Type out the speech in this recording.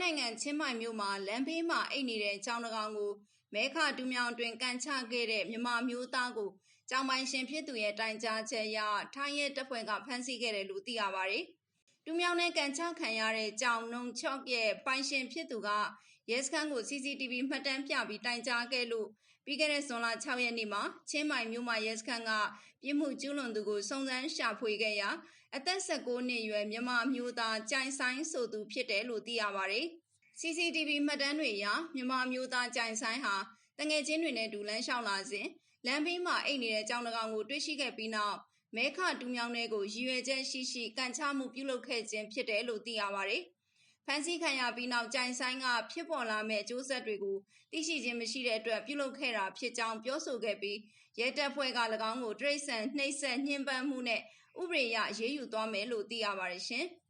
နိုင်ငံ ချင်းမိုင်မြို့မှာ လမ်းဘေးမှာအိတ်နေတဲ့ကျောင်းတကောင်ကို မဲခတူးမြောင်တွင်ကန်ချခဲ့တဲ့ မြမမျိုးသားကိုကျောင်းပိုင်ရှင်ဖြစ်သူရဲ့ တိုင်ကြားချက်အရ ထိုင်းရဲတပ်ဖွဲ့က ဖမ်းဆီးခဲ့တယ်လို့ သိရပါတယ်။ တူးမြောင်နဲ့ကန်ချခံရတဲ့ကျောင်းနုံချော့ရဲ့ပိုင်ရှင်ဖြစ်သူကရဲစခန်းကို CCTV မှတ်တမ်းပြပြီးတိုင်ကြားခဲ့လို့ပြီးခဲ့တဲ့ဇွန်လ6ရက်နေ့မှာချင်းမိုင်မြို့မှာရဲစခန်းကပြစ်မှုကျူးလွန်သူကိုစုံစမ်းရှာဖွေခဲ့ရာအသက်16နှစ်အရွယ်မြမမျိုးသားကြိုင်ဆိုင်ဆိုသူဖြစ်တယ်လို့သိရပါတယ်။ CCTV မှတ်တမ်းတွေအရမြမမျိုးသားကြိုင်ဆိုင်ဟာတငယ်ချင်းတွေနဲ့ဒူလန်းလျှောက်လာစဉ်လမ်းဘေးမှာအိတ်နေတဲ့ကြောင်တကောင်ကိုတွေ့ရှိခဲ့ပြီးနောက် မဲခတူးမြောင်းတွေကိုရည်ရွယ်ချက်ရှိရှိကန်ချမှုပြုလုပ်ခဲ့ခြင်းဖြစ်တယ်လို့သိရပါတယ်။ဖန်ဆီးခံရပြီးနောက်ကြိုင်ဆိုင်ကဖြစ်ပေါ်လာမဲ့အကျိုးဆက်တွေကိုသိရှိခြင်းမရှိတဲ့အတွက်ပြုလုပ်ခဲ့တာဖြစ်ကြောင်းပြောဆိုခဲ့ပြီးရဲတပ်ဖွဲ့က၎င်းကိုတရိတ်ဆန်နှိပ်စက်ညှဉ်းပန်းမှုနဲ့ဥပဒေအရရေးယူသွားမယ်လို့သိရပါတယ်ရှင်။